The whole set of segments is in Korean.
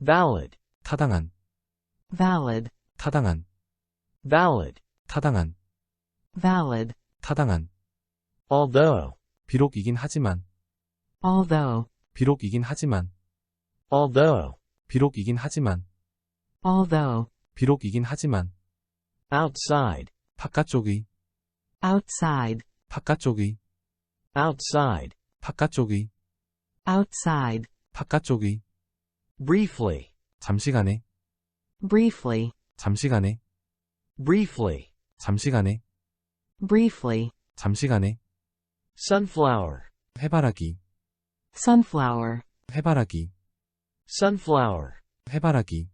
valid, 타당한, valid, 타당한, valid, 타당한, valid, 타당한. although, 비록이긴 하지만, although, 비록이긴 하지만, although, 비록이긴 하지만, although, 비록이긴 하지만, outside, 바깥쪽의, outside, 바깥쪽의, outside, 바깥쪽의, outside, 바깥쪽의, briefly, 잠시간에, briefly, 잠시간에, briefly, 잠시간에, briefly, 잠시간에, sunflower, 해바라기, sunflower, 해바라기, sunflower, 해바라기,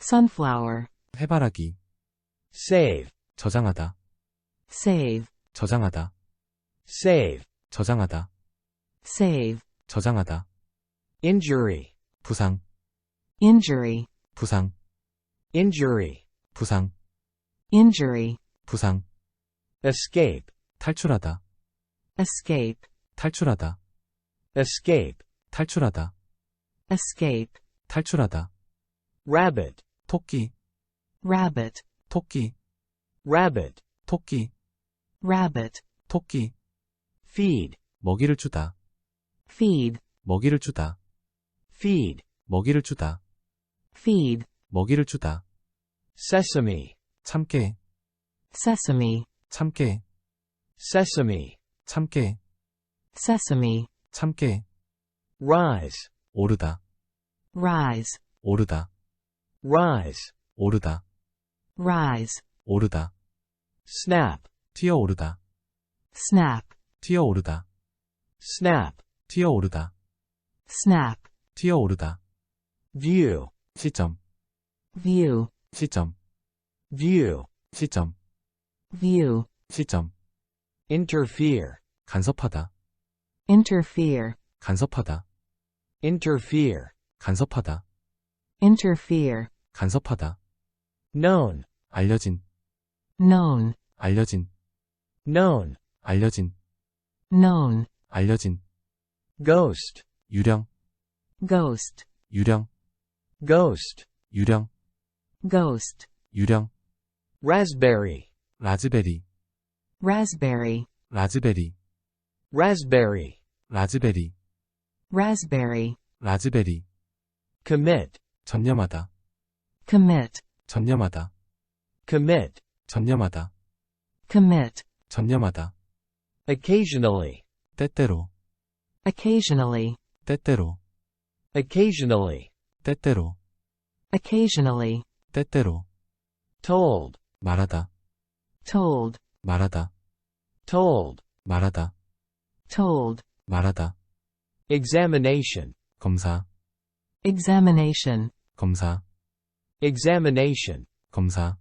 sunflower, 해바라기, save, 저장하다, save, 저장하다, save, 저장하다, save, 저장하다, injury, 부상, injury, 부상, injury, 부상, injury, 부상, escape, 탈출하다, escape, 탈출하다, escape, 탈출하다, escape, 탈출하다, rabbit, 토끼, rabbit, 토끼, rabbit, 토끼, rabbit, 토끼, feed, 먹이를 주다, feed, 먹이를 주다, feed, 먹이를 주다, feed, 먹이를 주다, sesame, 참깨, sesame, 참깨, sesame, 참깨, sesame, 참깨, rise, 오르다, rise, 오르다, rise, 오르다, rise, 오르다, snap, 튀어오르다, snap, 튀어오르다, snap, 튀어오르다, snap, 튀어오르다, view, 시점, view, 시점, view, 시점, view, 시점, interfere, 간섭하다, interfere, 간섭하다, interfere, 간섭하다, interfere, 간섭하다, known, 알려진, known, 알려진, known, 알려진, known, 알려진, ghost, 유령, ghost, 유령, ghost, 유령, ghost, 유령, raspberry, 라즈베리, raspberry, 라즈베리, raspberry, 라즈베리, raspberry, 라즈베리, commit, 전념하다, commit, 전념하다, commit, 전념하다, commit, 전념하다, occasionally, 때때로, occasionally, 때때로, occasionally, 때때로, occasionally, 때때로, told, 말하다, told, 말하다, told, 말하다, told, 말하다, examination, 검사, examination, 검사, examination, 검사,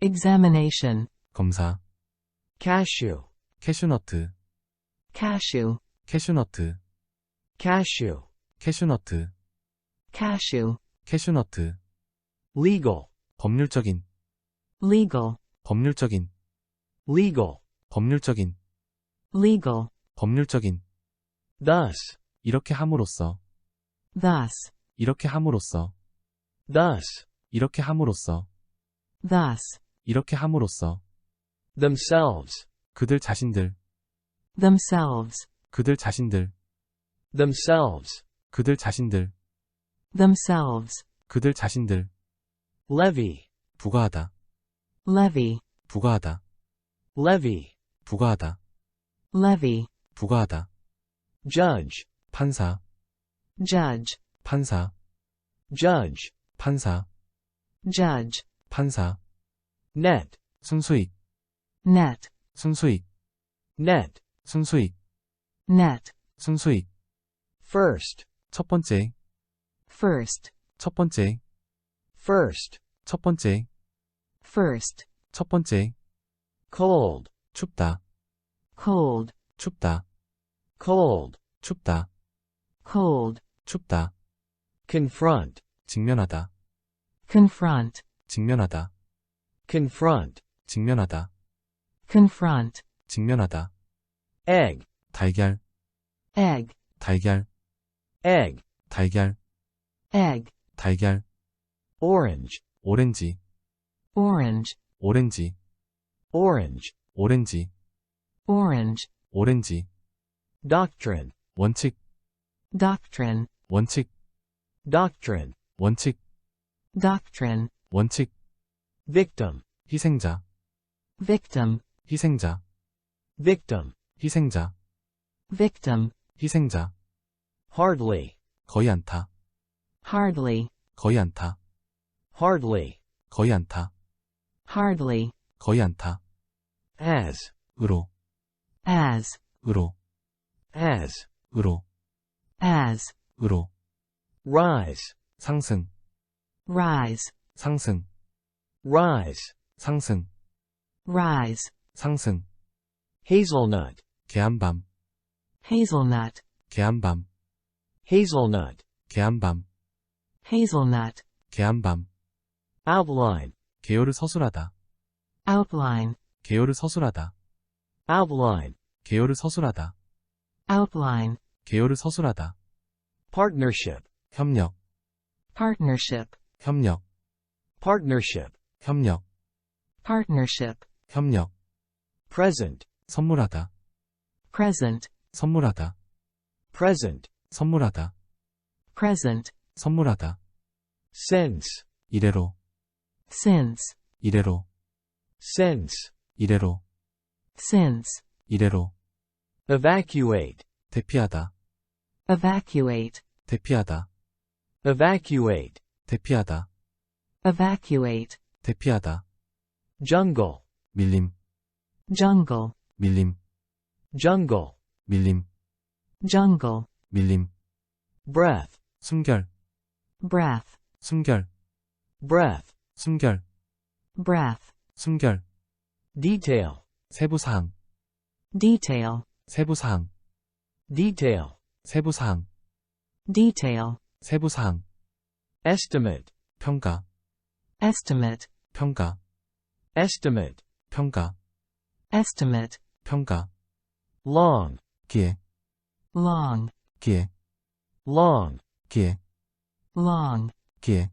examination, 검사, cashew, 캐슈너트, cashew, 캐슈너트, cashew, 캐슈너트, cashew, 캐슈너트, legal, 법률적인, legal, 법률적인, legal, 법률적인, legal, 법률적인, thus, 이렇게 함으로써, thus, 이렇게 함으로써, thus, 이렇게 함으로써, thus, 이렇게 함으로써, themselves, 그들 자신들, themselves, 그들 자신들, themselves, 그들 자신들, themselves, 그들 자신들, levy, 부과하다, levy, 부과하다, levy, 부과하다, levy, 부과하다, judge, 판사, judge, 판사, judge, 판사, judge, 판사, net, 순수익, net, 순수익, net, 순수익, net, 순수익, first, 첫 번째, first, 첫 번째, first, 첫 번째, first, 첫 번째, cold, 춥다, cold, 춥다, cold, 춥다, cold, 춥다, confront, 직면하다, confront, 직면하다, confront, 직면하다, confront, 직면하다, egg, 달걀, egg, 달걀, egg, 달걀, egg, 달걀, orange, 오렌지, orange, 오렌지, orange, 오렌지, orange, 오렌지, doctrine, 원칙, doctrine, 원칙, doctrine, 원칙, doctrine, 원칙, victim, 희생자, victim, 희생자, victim, 희생자, victim, 희생자, hardly, 거의 않다, hardly, 거의 않다, hardly, 거의 않다, hardly, 거의 않다, as, 으로, as, 으로, as, 으로, as, 으로, rise, 상승, rise, 상승, rise, 상승, rise, 상승, hazelnut, 개한밤, hazelnut, 개한밤, Hazelnut, 개한밤, hazelnut, 개한밤, outline, 개요를 서술하다, outline, 개요를 서술하다, outline, 개요를 서술하다, outline, 개요를 서술하다, partnership, 협력, partnership, 협력, partnership, 협력, partnership, 협력, present, 선물하다, present, 선물하다, present, 선물하다, present, 선물하다, sense, 이래로, since, 이래로, sense, 이래로, since, 이래로, evacuate, 대피하다, evacuate, 대피하다, evacuate, 대피하다, evacuate, 대피하다, jungle, 밀림, jungle, 밀림, jungle, 밀림, jungle, 밀림, breath, 숨결, breath, 숨결, breath, 숨결, breath, 숨결, detail, 세부 사항, detail, 세부 사항, detail, 세부 사항, detail, 세부 사항, estimate, 평가, estimate, 평가, estimate, 평가, estimate, 평가, long, 기회, long, 기회, long, 기회, long, 기회,